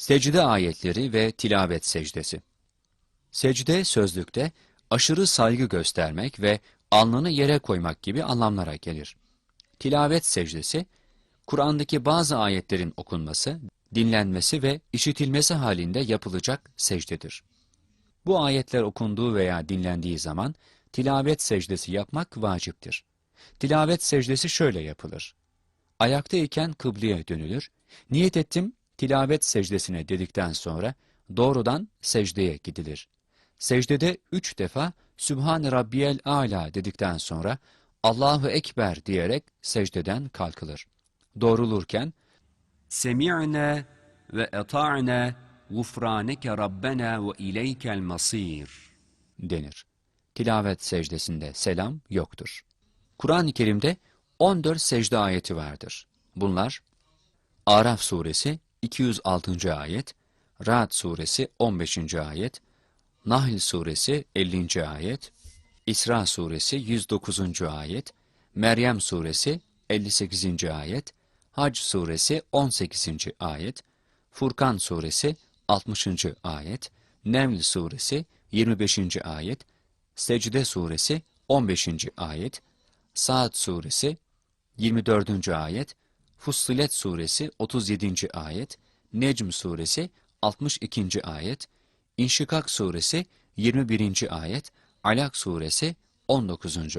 Secde ayetleri ve tilavet secdesi. Secde sözlükte aşırı saygı göstermek ve alnını yere koymak gibi anlamlara gelir. Tilavet secdesi, Kur'an'daki bazı ayetlerin okunması, dinlenmesi ve işitilmesi halinde yapılacak secdedir. Bu ayetler okunduğu veya dinlendiği zaman tilavet secdesi yapmak vaciptir. Tilavet secdesi şöyle yapılır. Ayaktayken kıbleye dönülür, niyet ettim tilavet secdesine dedikten sonra doğrudan secdeye gidilir. Secdede üç defa Sübhan Rabbiyel Ala dedikten sonra Allahu Ekber diyerek secdeden kalkılır. Doğrulurken Semi'ne ve eta'ne gufraneke rabbena ve ileykel masir denir. Tilavet secdesinde selam yoktur. Kur'an-ı Kerim'de 14 secde ayeti vardır. Bunlar Araf suresi 206. ayet, Ra'd suresi 15. ayet, Nahl suresi 50. ayet, İsra suresi 109. ayet, Meryem suresi 58. ayet, Hac suresi 18. ayet, Furkan suresi 60. ayet, Neml suresi 25. ayet, Secde suresi 15. ayet, Saat suresi 24. ayet, Fussilet suresi 37. ayet, Necm suresi 62. ayet, İnşikak suresi 21. ayet, Alak suresi 19. ayet.